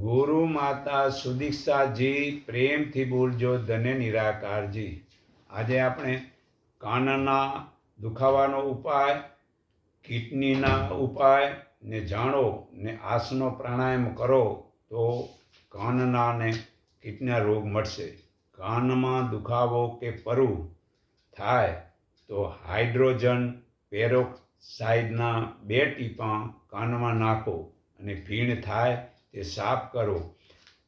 ગુરુ માતા સુદીક્ષાજી પ્રેમથી બોલજો, ધન્ય નિરાકારજી. આજે આપણે કાનના દુખાવાનો ઉપાય, કિડનીના ઉપાય ને જાણો ને આસનો પ્રાણાયામ કરો તો કાનના ને કિડના રોગ મળશે. કાનમાં દુખાવો કે પરુ થાય તો હાઇડ્રોજન પેરોક્સાઇડના બે ટીપાં કાનમાં નાખો અને ભીણ થાય તે સાફ કરો.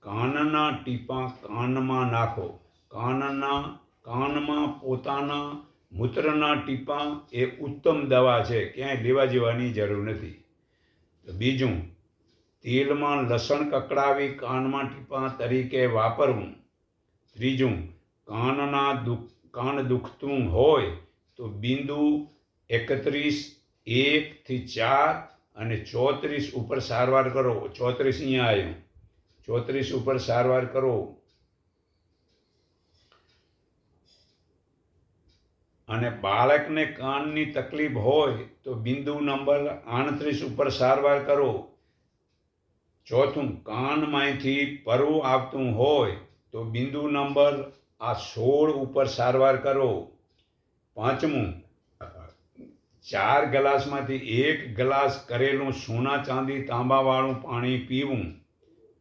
કાનના ટીપાં કાનમાં નાખો. કાનના, કાનમાં પોતાના, મૂત્રના ટીપાં એ ઉત્તમ દવા છે. ક્યાંય લેવા જેવાની જરૂર નથી. તો બીજું, તેલમાં લસણ કકડાવી કાનમાં ટીપાં તરીકે વાપરવું. ત્રીજું, કાનના દુઃખ, કાન દુખતું હોય તો બિંદુ એકત્રીસ એકથી ચાર અને ચોત્રીસ ઉપર સારવાર કરો. ચોત્રીસ અહીંયા આવ્યું. ચોત્રીસ ઉપર સારવાર કરો. અને બાળકને કાનની તકલીફ હોય તો બિંદુ નંબર આડત્રીસ ઉપર સારવાર કરો. ચોથું, કાનમાંથી પરવું આવતું હોય તો બિંદુ નંબર આ સોળ ઉપર સારવાર કરો. પાંચમું ચાર ગ્લાસમાંથી એક ગ્લાસ કરેલું સોના ચાંદી તાંબાવાળું પાણી પીવું,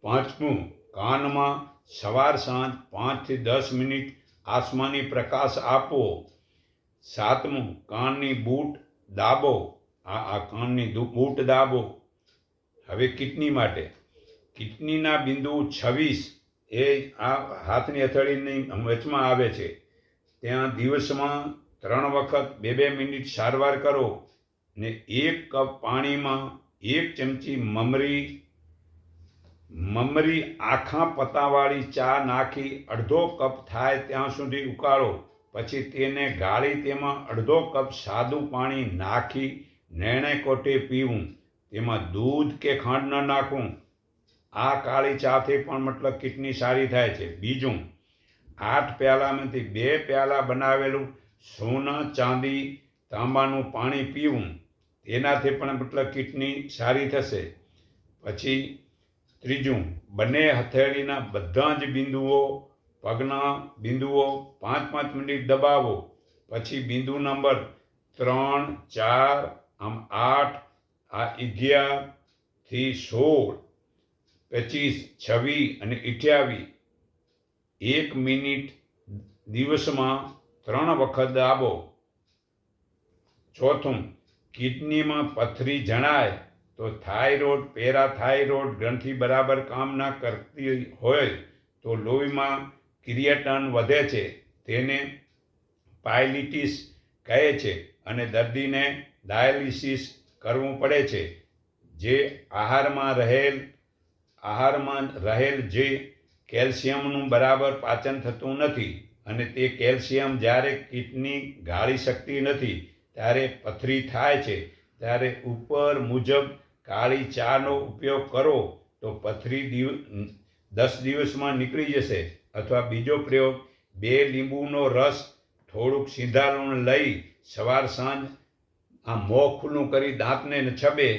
પાંચમું, કાનમાં સવાર સાંજ પાંચથી દસ મિનિટ આસમાની પ્રકાશ આપવો સાતમું, કાનની બૂટ દાબો, આ આ કાનની બૂટ દાબો. હવે કિડની માટે. કિડનીના બિંદુ છવ્વીસ એ આ હાથની હથેળીની વચમાં આવે છે. ત્યાં દિવસમાં ત્રણ વખત બે બે મિનિટ સારવાર કરો ને એક કપ પાણીમાં એક ચમચી મમરી મમરી આખા પત્તાવાળી ચા નાખી અડધો કપ થાય ત્યાં સુધી ઉકાળો. પછી તેને ગાળી તેમાં અડધો કપ સાદું પાણી નાખી નેણે કોટે પીવું. તેમાં દૂધ કે ખાંડ ન નાખવું. આ કાળી ચાથી પણ મતલબ કિડની સારી થાય છે. બીજું, આઠ પ્યાલામાંથી બે પ્યાલા બનાવેલું સોના, ચાંદી, તાંબાનું પાણી પીવું, તેનાથી પણ મતલબ કિડની સારી થશે. પછી ત્રીજું, બંને હથેળીના બધા જ બિંદુઓ, પગના બિંદુઓ પાંચ પાંચ મિનિટ દબાવો. પછી બિંદુ નંબર ત્રણ, ચાર, આમ આઠ, આ અગિયારથી સોળ, પચીસ, છવ્વીસ અને અઠ્યાવીસ. એક મિનિટ દિવસમાં ત્રણ વખત દાબો. ચોથું, કિડનીમાં પથરી જણાય તો થાઇરોઇડ, પેરાથાઇરોઇડ ગ્રંથિ બરાબર કામ ના કરતી હોય તો લોહીમાં ક્રિએટન વધે છે. તેને પાયલિટિસ કહે છે અને દર્દીને ડાયાલિસિસ કરવું પડે છે. જે આહારમાં રહેલ આહારમાં રહેલ જે કેલ્શિયમનું બરાબર પાચન થતું નથી. અને તે કેલ્શિયમ જ્યારે કિડની ગાળી શકતી નથી, ત્યારે પથરી થાય છે. ત્યારે ઉપર મુજબ કાળી ચાનો ઉપયોગ કરો તો પથરી દિવ, દસ દિવસમાં નીકળી જશે. અથવા બીજો પ્રયોગ, બે લીંબુનો રસ થોડુંક સિંધાલુણ લઈ સવાર સાંજ આ મોં ખુલ્લું કરી દાંતને છબે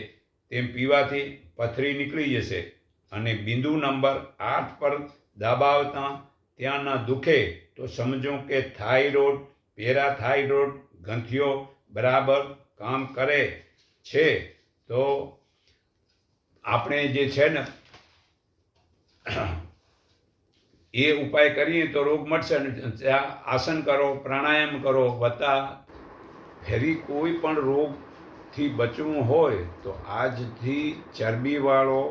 તેમ પીવાથી પથરી નીકળી જશે. અને બિંદુ નંબર આઠ પર દબાવતા ત્યાં ન દુખે તો સમજો કે થાઇરોઇડ, પેરાથાઇરોઇડ ગ્રંથિઓ બરાબર કામ કરે છે. તો આપણે જે છે ને, એ ઉપાય કરીએ તો રોગ મળશે ને આસન કરો, પ્રાણાયામ કરો, વત્તા ફેરી કોઈ પણ રોગથી બચવું હોય તો આજથી ચરબીવાળો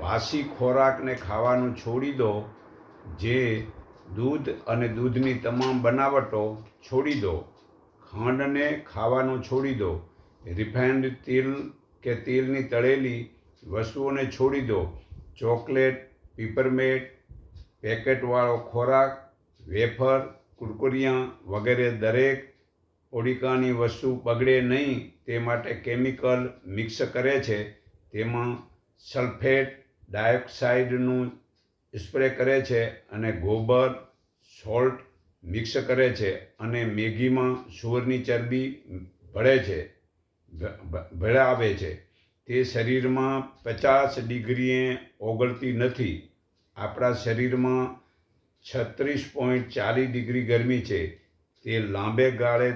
વાસી ખોરાકને ખાવાનું છોડી દો. જે દૂધ અને દૂધની તમામ બનાવટો છોડી દો. ખાંડને ખાવાનું છોડી દો. રિફાઇન્ડ તેલ કે તેલની તળેલી વસ્તુઓને છોડી દો. ચોકલેટ, પીપરમેટ, પેકેટવાળો ખોરાક, વેફર, કુરકુરિયા વગેરે દરેક ઓડિકાની વસ્તુ બગડે નહીં તે માટે કેમિકલ મિક્સ કરે છે. તેમાં સલ્ફેટ ડાયોક્સાઇડનું સ્પ્રે કરે છે અને ગોબર, સોલ્ટ મિક્સ કરે છે અને મેગીમાં સુવરની ચરબી ભળે છે ભ- આવે છે. તે શરીરમાં પચાસ ડિગ્રીએ ઓગળતી નથી. આપણા શરીરમાં છત્રીસ પોઈન્ટ ચાલીસ ડિગ્રી ગરમી છે. તે લાંબે ગાળે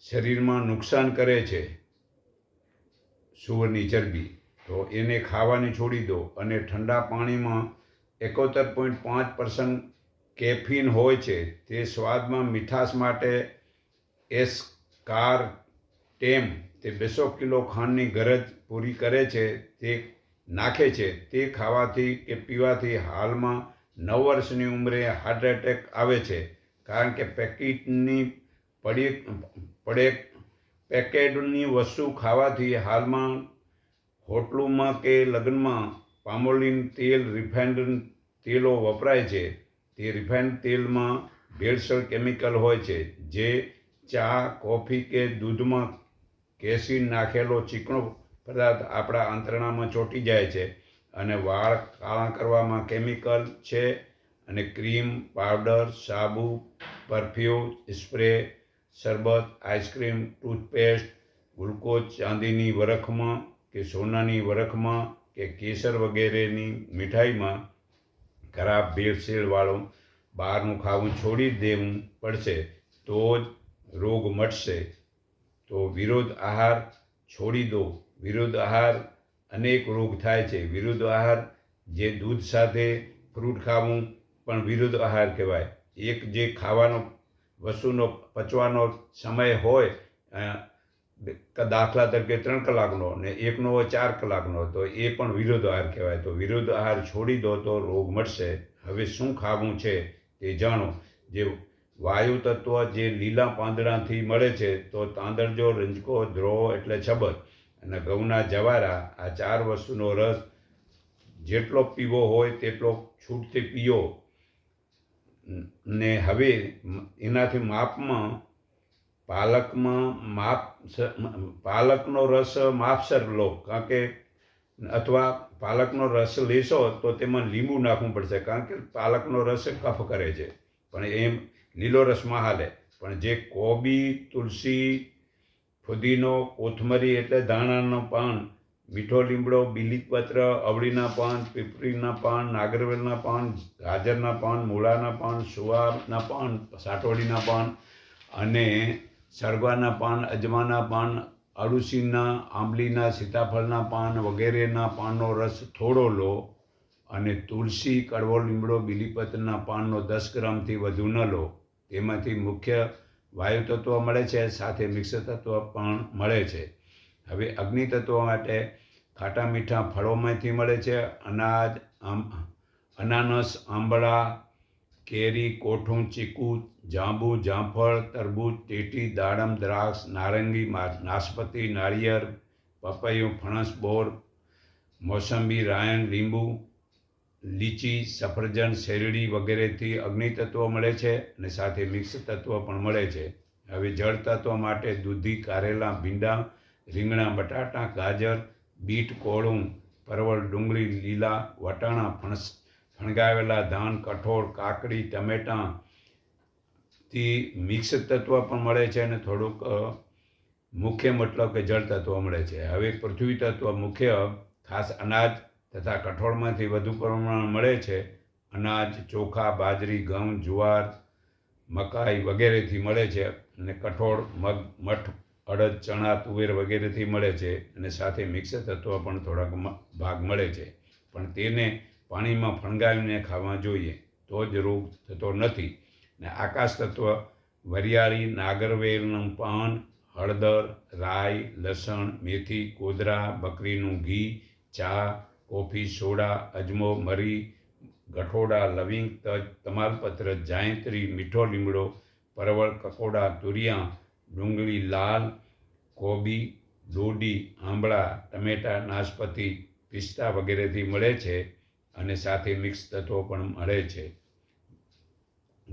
શરીરમાં નુકસાન કરે છે સુવરની ચરબી. તો એને ખાવાની છોડી દો. અને ઠંડા પાણીમાં એકોતેર પોઈન્ટ પાંચ પર્સન્ટ કેફીન હોય છે, તે સ્વાદમાં મીઠાશ માટે એસ કાર ટેમ, તે બસો કિલો ખાંડની ગરજ પૂરી કરે છે, તે નાખે છે. તે ખાવાથી કે પીવાથી હાલમાં નવ વર્ષની ઉંમરે હાર્ટ એટેક આવે છે. કારણ કે પેકેટની પડી, પડે, પેકેટની વસ્તુ ખાવાથી હાલમાં હોટલોમાં કે લગ્નમાં પામોલીન તેલ રિફાઇન્ડ તેલો વપરાય છે, તે રિફાઇન્ડ તેલમાં ભેળસેળ કેમિકલ હોય છે, જે ચા, કોફી કે દૂધમાં કેસીન નાખેલો ચીકણો પદાર્થ આપણા આંતરણામાં ચોંટી જાય છે અને વાળ કાળા કરવામાં કેમિકલ છે અને ક્રીમ, પાવડર, સાબુ, પરફ્યુમ, સ્પ્રે, શરબત, આઈસ્ક્રીમ, ટૂથપેસ્ટ, ગ્લુકોઝ, ચાંદીની વરખમાં કે સોનાની વરખમાં કે કેસર વગેરેની મીઠાઈમાં ખરાબ ભેળસેળવાળો બહારનું ખાવું છોડી દેવું પડશે, તો જ રોગ મટશે. તો વિરોધ આહાર છોડી દો. વિરુદ્ધ આહાર અનેક રોગ થાય છે. વિરુદ્ધ આહાર જે દૂધ સાથે ફ્રૂટ ખાવું પણ વિરુદ્ધ આહાર કહેવાય. એક જે ખાવાનો, વસ્તુનો પચવાનો સમય હોય દાખલા તરીકે ત્રણ કલાકનો ને એકનો ચાર કલાકનો હતો એ પણ વિરોધ આહાર કહેવાય. તો વિરોધ આહાર છોડી દો તો રોગ મટશે હવે શું ખાવું છે તે જાણો. જે વાયુ તત્વ જે લીલા પાંદડાથી મળે છે તો તાંદળજો રંજકો, દ્રોહ એટલે છબત અને ઘઉંના જવારા આ ચાર વસ્તુનો રસ જેટલો પીવો હોય તેટલો છૂટથી પીઓ. ને હવે એનાથી માપમાં પાલકમાં માપ પાલકનો રસ માપસર લો. કારણ કે, અથવા પાલકનો રસ લેશો તો તેમાં લીંબુ નાખવું પડશે. કારણ કે પાલકનો રસ કફ કરે છે. પણ એમ લીલો રસમાં હાલે પણ જે કોબી, તુલસી, ફુદીનો, કોથમરી એટલે ધાણાનો પાન, મીઠો લીમડો બીલીપત્ર અવળીના પાન, પીપળીના પાન, નાગરવેલના પાન, ગાજરના પાન, મૂળાના પાન સુવારના પાન, સાટોડીના પાન અને સરગવાના પાન, અજમાના પાન, અળુસીના, આંબલીના, સીતાફળના પાન વગેરેના પાનનો રસ થોડો લો અને તુલસી, કડવો, લીમડો, બીલીપત્રના પાનનો દસ ગ્રામથી વધુ ન લો. તેમાંથી મુખ્ય વાયુ તત્વ મળે છે, સાથે મિક્સ તત્વ પણ મળે છે. હવે અગ્નિ તત્વ માટે ખાટા મીઠા ફળોમાંથી મળે છે, અનાજ, આમ, અનાનસ, આંબળા કેરી, કોઠું, ચીકુ, જાંબુ, જામફળ, તરબૂચ, ટેટી, દાડમ, દ્રાક્ષ, નારંગી નાશપતી, નાળિયેર, પપૈયું, ફણસ, બોર, મોસંબી, રાયણ, લીંબુ, લીચી, સફરજન, શેરડી વગેરેથી અગ્નિ તત્વો મળે છે અને સાથે મિક્સ તત્વો પણ મળે છે. હવે જળ તત્વ માટે દૂધી, કારેલા, ભીંડા, રીંગણા, બટાટા, ગાજર, બીટ, કોળું, પરવળ, ડુંગળી, લીલા, વટાણા, ફણસ ફણગાવેલા ધાન, કઠોળ, કાકડી, ટમેટાં થી મિક્સ તત્વ પણ મળે છે અને થોડુંક મુખ્ય મતલબ કે જળ તત્વ મળે છે. હવે પૃથ્વી તત્વ મુખ્ય ખાસ અનાજ તથા કઠોળમાંથી વધુ પ્રમાણ મળે છે. અનાજ, ચોખા, બાજરી, ઘઉં, જુવાર, મકાઈ વગેરેથી મળે છે અને કઠોળ, મગ, મઠ, અડદ, ચણા, તુવેર વગેરેથી મળે છે અને સાથે મિક્સ તત્વ પણ થોડાક ભાગ મળે છે. પણ તેને પાણીમાં ફણગાવીને ખાવા જોઈએ, તો જ રોગ થતો નથી. ને આકાશ તત્વ, વરિયાળી નાગરવેલનું પાન હળદર, રાઈ, લસણ, મેથી, કોદરા, બકરીનું ઘી, ચા, કોફી, સોડા, અજમો, મરી, ગઠોડા, લવિંગ તજ, તમાલપત્ર, જાયંત્રી, મીઠો લીમડો, પરવળ, કકોડા, તુરિયા, ડુંગળી લાલ, કોબી, દોડી, આંબળા, ટમેટા, નાશપતી, પિસ્તા વગેરેથી મળે છે. અને સાથે મિક્સ તત્વો પણ મળે છે.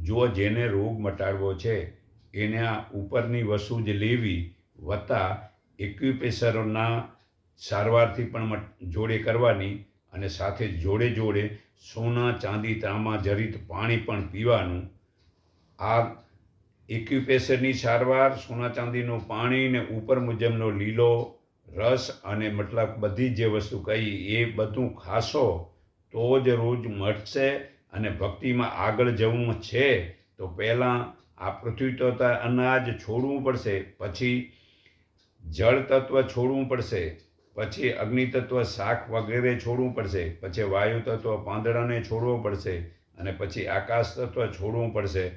જો જેને રોગ મટાડવો છે, એને આ ઉપરની વસ્તુ જ લેવી વત્તા એક્યુપેશરોના સારવારથી પણ જોડે કરવાની અને સાથે જોડે જોડે સોના, ચાંદી, તાંબા, જરીત, પાણી પણ પીવાનું. આ એક્યુપેશરની સારવાર, સોના, ચાંદીનું પાણી ને ઉપર મુજબનો લીલો રસ અને મતલબ બધી જે વસ્તુ કહી એ બધું ખાશો તો જ રોજ મળશે અને ભક્તિમાં આગળ જવું છે. તો પહેલાં આ પૃથ્વી તત્વ અનાજ છોડવું પડશે, પછી જળ તત્વ છોડવું પડશે, પછી અગ્નિ તત્વ શાક વગેરે છોડવું પડશે, પછી વાયુ તત્વ પાંદડાને છોડવો પડશે, અને પછી આકાશ તત્વ છોડવું પડશે.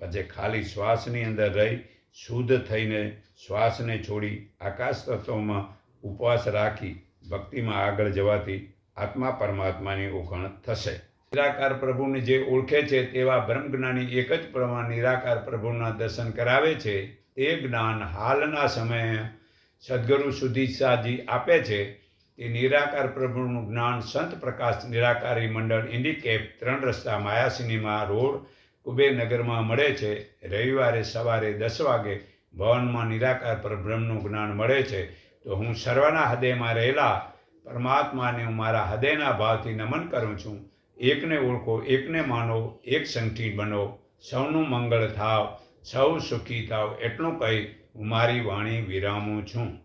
પછી ખાલી શ્વાસની અંદર રહી, શુદ્ધ થઈને શ્વાસને છોડી આકાશ તત્વમાં ઉપવાસ રાખી ભક્તિમાં આગળ જવાથી આત્મા પરમાત્માની ઓળખાણ થશે. નિરાકાર પ્રભુને જે ઓળખે છે તેવા બ્રહ્મજ્ઞાની એક જ પ્રમાણ નિરાકાર પ્રભુના દર્શન કરાવે છે, તે જ્ઞાન હાલના સમયે સદગુરુ સુધીશાજી આપે છે. તે નિરાકાર પ્રભુનું જ્ઞાન સંત પ્રકાશ નિરાકારી મંડળ ઇન્ડિકેપ ત્રણ રસ્તા માયા સિનેમા રોડ કુબેરનગરમાં મળે છે. રવિવારે સવારે દસ વાગે ભવનમાં નિરાકાર પરબ્રહ્મનું જ્ઞાન મળે છે. તો હું સર્વના હૃદયમાં રહેલા પરમાત્માને હું મારા હૃદયના ભાવથી નમન કરું છું. એકને ઓળખો, એકને માનો, એક સંગઠી બનો. સૌનું મંગળ થાવ, સૌ સુખી થાવ, એટલું કહી હું મારી વાણી વિરામું છું.